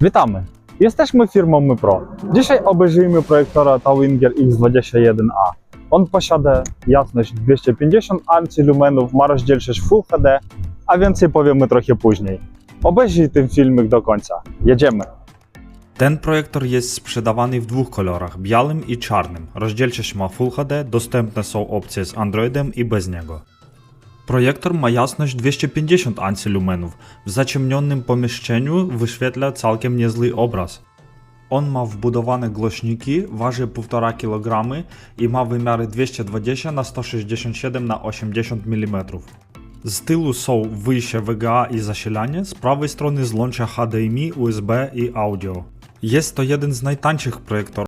Witamy! Jesteśmy firmą MyPro. Dzisiaj obejrzyjmy projektora Tawinger X21A. On posiada jasność 250 lumenów, ma rozdzielczość Full HD, a więcej powiemy trochę później. Obejrzyj ten filmik do końca. Jedziemy! Ten projektor jest sprzedawany w dwóch kolorach, białym i czarnym. Rozdzielczość ma Full HD, dostępne są opcje z Androidem i bez niego. Projektor ma jasność 250 lumenów. W zaciemnionym pomieszczeniu wyświetla całkiem niezły obraz. On ma wbudowane głośniki, waży 1,5 kg i ma wymiary 220 na 167 na 80 mm. Z tyłu są wyjście VGA i zasilanie, z prawej strony złącza HDMI, USB i audio. Jest to jeden z najtańszych projektorów